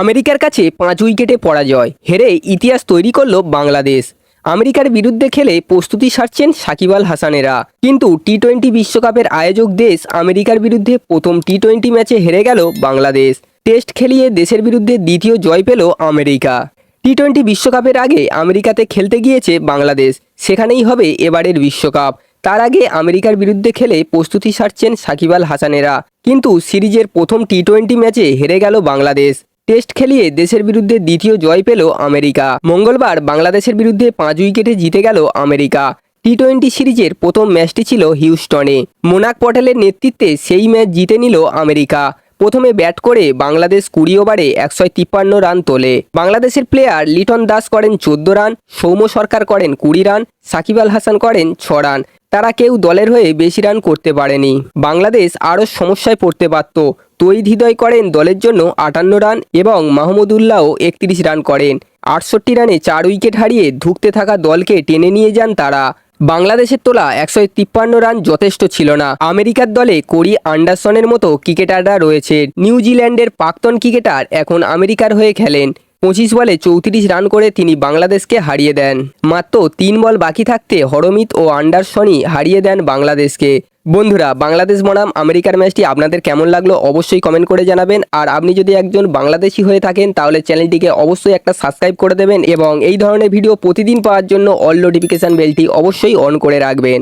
আমেরিকার কাছে পাঁচ উইকেটে পরাজয়। হেরে ইতিহাস তৈরি করল বাংলাদেশ। আমেরিকার বিরুদ্ধে খেলে প্রস্তুতি সারছেন সাকিব আল হাসানেরা। কিন্তু টি টোয়েন্টি বিশ্বকাপের আয়োজক দেশ আমেরিকার বিরুদ্ধে প্রথম টি টোয়েন্টি ম্যাচে হেরে গেল বাংলাদেশ। টেস্ট খেলিয়ে দেশের বিরুদ্ধে দ্বিতীয় জয় পেল আমেরিকা। টি টোয়েন্টি বিশ্বকাপের আগে আমেরিকাতে খেলতে গিয়েছে বাংলাদেশ। সেখানেই হবে এবারের বিশ্বকাপ। তার আগে আমেরিকার বিরুদ্ধে খেলে প্রস্তুতি সারছেন সাকিব আল হাসানেরা। কিন্তু সিরিজের প্রথম টি টোয়েন্টি ম্যাচে হেরে গেল বাংলাদেশ। টেস্ট খেলিয়ে দেশের বিরুদ্ধে দ্বিতীয় জয় পেল আমেরিকা। মঙ্গলবার বাংলাদেশের বিরুদ্ধে পাঁচ উইকেটে জিতে গেল আমেরিকা। টি টোয়েন্টি সিরিজের প্রথম ম্যাচটি ছিল হিউস্টনে। মোনাক পটেলের নেতৃত্বে সেই ম্যাচ জিতে নিল আমেরিকা। প্রথমে ব্যাট করে বাংলাদেশ কুড়ি ওভারে একশো তিপ্পান্ন রান তোলে। বাংলাদেশের প্লেয়ার লিটন দাস করেন চোদ্দ রান, সৌম্য সরকার করেন কুড়ি রান, সাকিব আল হাসান করেন ছ রান। তারা কেউ দলের হয়ে বেশি রান করতে পারেনি। বাংলাদেশ আরও সমস্যায় পড়তে পারত তৈদ হৃদয় করেন দলের জন্য আটান্ন রান এবং মাহমুদুল্লাহও একত্রিশ রান করেন। আটষট্টি রানে চার উইকেট হারিয়ে ধুঁকতে থাকা দলকে টেনে নিয়ে যান তারা। বাংলাদেশের তোলা একশো তিপ্পান্ন রান যথেষ্ট ছিল না। আমেরিকার দলে কোরি আন্ডারসনের মতো ক্রিকেটাররা রয়েছে। নিউজিল্যান্ডের প্রাক্তন ক্রিকেটার এখন আমেরিকার হয়ে খেলেন। পঁচিশ বলে চৌত্রিশ রান করে তিনি বাংলাদেশকে হারিয়ে দেন। মাত্র তিন বল বাকি থাকতে হরমিত ও আন্ডারসনই হারিয়ে দেন বাংলাদেশকে। বন্ধুরা, বাংলাদেশ বনাম আমেরিকার ম্যাচটি আপনাদের কেমন লাগল অবশ্যই কমেন্ট করে জানাবেন। আর আপনি যদি একজন বাংলাদেশি হয়ে থাকেন, তাহলে চ্যানেলটিকে অবশ্যই একটা সাবস্ক্রাইব করে দেবেন এবং এই ধরনের ভিডিও প্রতিদিন পাওয়ার জন্য অল নোটিফিকেশান বেলটি অবশ্যই অন করে রাখবেন।